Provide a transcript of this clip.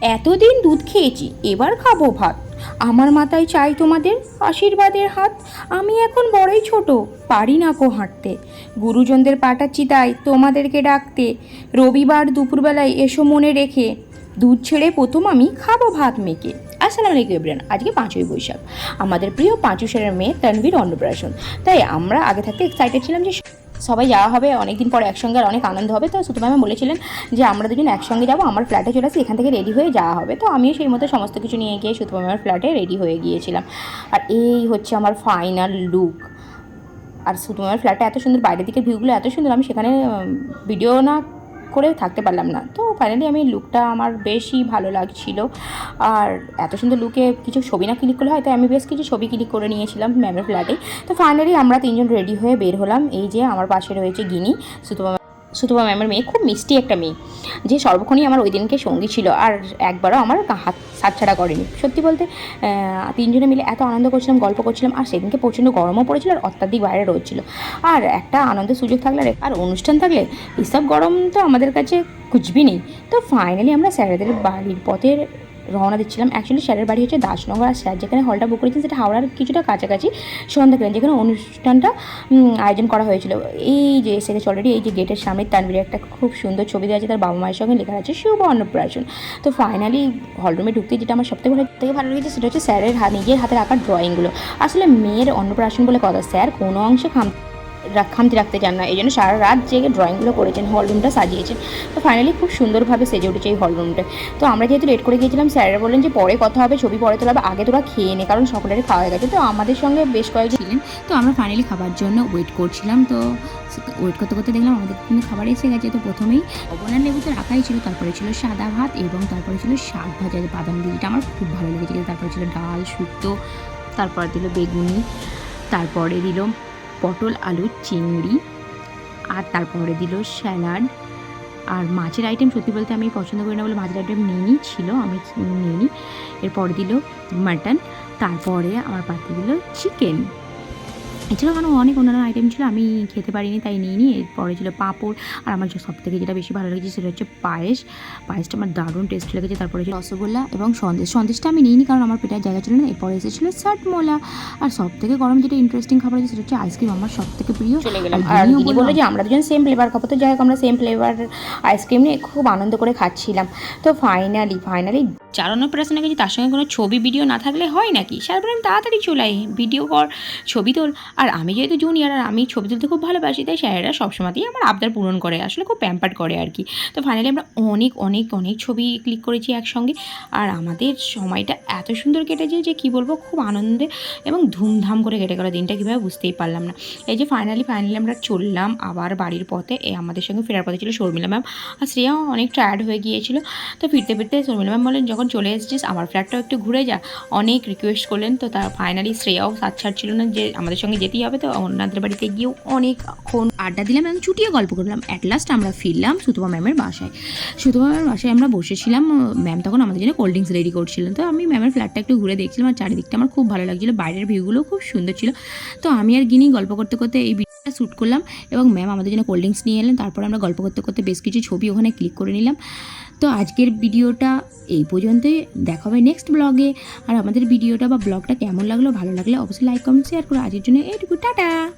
এতদিন দুধ খেয়েছি, এবার খাব ভাত। আমার মাথায় চাই তোমাদের আশীর্বাদের হাত। আমি এখন বড়ই ছোট, পারি না কো হাঁটতে। গুরুজনদের পাঠাচ্ছি তাই তোমাদেরকে ডাকতে। রবিবার দুপুরবেলায় এসো মনে রেখে দুধ ছেড়ে প্রথম আমি খাব ভাত মেখে। আসসালামু আলাইকুম এভরিয়ান আজকে পাঁচই বৈশাখ। আমাদের প্রিয় পাঁচু সেরের মেয়ে তানভীর অন্নপ্রাশন। তাই আমরা আগে থাকতে এক্সাইটেড ছিলাম যে সবাই যাওয়া হবে, অনেকদিন পর একসঙ্গে আর অনেক আনন্দ হবে। তো সুতো ম্যামে বলেছিলেন যে, আমরা দুজন একসঙ্গে যাব, আমার ফ্ল্যাটে চলে আসি, এখান থেকে রেডি হয়ে যাওয়া হবে। তো আমিও সেই মতো সমস্ত কিছু নিয়ে গিয়ে সুতো ম্যামের ফ্ল্যাটে রেডি হয়ে গিয়েছিলাম। আর এই হচ্ছে আমার ফাইনাল লুক আর সুতো ম্যামের ফ্ল্যাটটা এত সুন্দর বাইরের দিকে ভিউগুলো এত সুন্দর, আমি সেখানে ভিডিও না করে থাকতে পারলাম না। তো ফাইনালি আমি লুকটা আমার বেশি ভালো লাগছিল। আর এত সুন্দর লুকে কিছু ছবি না ক্লিক করলে হয়, তাই আমি বেশ কিছু ছবি ক্লিক করে নিয়েছিলাম ম্যামের ফ্ল্যাটে তো ফাইনালি আমরা তিনজন রেডি হয়ে বের হলাম। এই যে আমার পাশে রয়েছে গিনি। সুতপা সুতপা ম্যামের মেয়ে, খুব মিষ্টি একটা মেয়ে। যে সর্বক্ষণই আমার ওই দিনকে সঙ্গী ছিল আর একবারও আমার হাত ছাড়া করেনি। সত্যি বলতে তিনজনে মিলে এত আনন্দ করছিলাম, গল্প করছিলাম, আর সেদিনকে প্রচণ্ড গরমও পড়েছিল আর অত্যাধিক বাইরে রোদ ছিল। আর একটা আনন্দের সুযোগ থাকলে আর- অনুষ্ঠান থাকলে এসব গরম তো আমাদের কাছে কুচবি নেই তো ফাইনালি আমরা স্যারেদের বাড়ির পথে রওনা দিচ্ছিলাম। অ্যাকচুয়ালি স্যারের বাড়ি হচ্ছে দাসনগর। আর স্যার যেখানে হলটা বুক করেছেন, সেটা হাওড়ার কিছুটা কাছাকাছি সন্ধ্যাকালীন যেখানে অনুষ্ঠানটা আয়োজন করা হয়েছিল। এই যে এসে গেছে অলরেডি এই যে গেটের সামনে তানবীরের একটা খুব সুন্দর ছবি দেওয়া আছে, তার বাবা মায়ের সঙ্গে লেখা আছে, শুভ অন্নপ্রাশন। তো ফাইনালি হলরুমে ঢুকতে যেটা আমার সবথেকে ভালো থেকে ভালো লেগেছে, সেটা হচ্ছে স্যারের হাত, নিজের হাতের আঁকা ড্রয়িংগুলো আসলে মেয়ের অন্নপ্রাশন বলে কথা, স্যার কোনো অংশে খাম খামতি রাখতে চান না, এই জন্য সারা রাত জেগে ড্রয়িংগুলো করেছেন হলরুমটা সাজিয়েছেন। তো ফাইনালি খুব সুন্দরভাবে সেজে উঠেছে এই হলরুমটা তো আমরা যেহেতু লেট করে গিয়েছিলাম স্যারেরা বললেন যে পরে কথা হবে, ছবি পরে তোলা হবে, আগে তোরা খেয়ে নে, কারণ সকলেরই খাওয়া হয়ে গেছে। তো আমাদের সঙ্গে বেশ কয়েকজন ছিলেন। তো আমরা ফাইনালি খাবার জন্য ওয়েট করছিলাম। তো ওয়েট করতে করতে দেখলাম আমাদের কিন্তু খাবার এসে গেছে। তো প্রথমেই অবনার লেবু তো রাখাই ছিল, তারপরে ছিল সাদা ভাত এবং তারপরে ছিল শাক ভাজা বাদাম দিয়ে আমার খুব ভালো লেগেছিল তারপরে ছিল ডাল, শুক্তো, তারপরে দিল বেগুনি, তারপরে দিল পটল, আলু, চিংড়ি, আর তারপরে দিল স্যালাড। আর মাছের আইটেম সত্যি বলতে আমি পছন্দ করি না বলে মাছের আইটেম নিয়ে ছিল, আমি নিয়ে নিই এরপরে দিল মাটন তারপরে আমার পাতে দিল চিকেন এছাড়াও আরও অনেক অন্যান্য আইটেম ছিল আমি খেতে পারিনি তাই নিয়ে নিই এরপরে ছিল পাঁপড় আর আমার সব থেকে যেটা বেশি ভালো লেগেছে সেটা হচ্ছে পায়েস। পায়েসটা আমার দারুণ টেস্ট লেগেছে তারপরে ছিল রসগোল্লা এবং সন্দেশ। সন্দেশটা আমি নিইনি কারণ আমার পেটের জায়গা ছিল না এরপরে এসেছিল সাটমোলা আর সব থেকে গরম যেটা ইন্টারেস্টিং খাবার আছে সেটা হচ্ছে আইসক্রিম আমার সব থেকে প্রিয়। চলে গেলাম। আর দিদি বলল যে আমরা দুজন সেম ফ্লেভার খাব তো যাই হোক আমরা সেম ফ্লেভার আইসক্রিম নিয়ে খুব আনন্দ করে খাচ্ছিলাম। তো ফাইনালি ফাইনালি চার অন্নপ্রাশনে গেছি তার সঙ্গে কোনো ছবি ভিডিও না থাকলে হয় নাকি? স্যার বললাম তাড়াতাড়ি চলে আয় ভিডিও কর, ছবি তোল। আর আমি যেহেতু জুনিয়র আর আমি ছবি তুলতে খুব ভালোবাসি, তাই স্যারেরা সবসময়তেই আমার আবদার পূরণ করে, আসলে খুব প্যাম্পার্ড করে আর কি। তো ফাইনালি আমরা অনেক অনেক অনেক ছবি ক্লিক করেছি একসঙ্গে। আর আমাদের সময়টা এত সুন্দর কেটেছে যে কি বলব, খুব আনন্দে এবং ধুমধাম করে কেটে গেল দিনটা, কীভাবে বুঝতেই পারলাম না। এই যে ফাইনালি ফাইনালি আমরা চললাম আবার বাড়ির পথে এই আমাদের সঙ্গে ফেরার পথে ছিল শর্মিলা ম্যাম আর শ্রেয়াও অনেক টায়ার্ড হয়ে গিয়েছিল। তো ফিরতে ফিরতে শর্মিলা ম্যাম বলেন, যখন চলে এসেছিস, আমার ফ্ল্যাটটাও একটু ঘুরে যা। অনেক রিকোয়েস্ট করলেন, তো তার ফাইনালি শ্রেয়াও সাত ছাড়ছিল না যে আমাদের সঙ্গে যেতেই হবে, তো ওনাদের বাড়িতে গিয়েও অনেকক্ষণ আড্ডা দিলাম এবং ছুটিয়ে গল্প করলাম। অ্যাট লাস্ট আমরা ফিরলাম সুতপা ম্যামের বাসায়। সুতপা ম্যামের বাসায় আমরা বসেছিলাম, ম্যাম তখন আমাদের জন্য কোল্ড ড্রিঙ্কস রেডি করছিলেন, তো আমি ম্যামের ফ্ল্যাটটা একটু ঘুরে দেখছিলাম আর চারিদিকটা আমার খুব ভালো লাগছিল, বাইরের ভিউগুলো খুব সুন্দর ছিল। তো আমি আর গিনি গল্প করতে করতে এই শ্যুট করলাম এবং ম্যাম আমাদের জন্য কোল্ড ড্রিঙ্কস নিয়ে এলেন। তারপর আমরা গল্প করতে করতে বেশ কিছু ছবি ওখানে ক্লিক করে নিলাম। তো আজকের ভিডিওটা এই পর্যন্তই। দেখা হবে নেক্সট ব্লগে আর আমাদের ভিডিওটা বা ব্লগটা কেমন লাগল, ভালো লাগলে অবশ্যই লাইক কমেন্ট শেয়ার করো। আজকের জন্য এইটুকু। টাটা!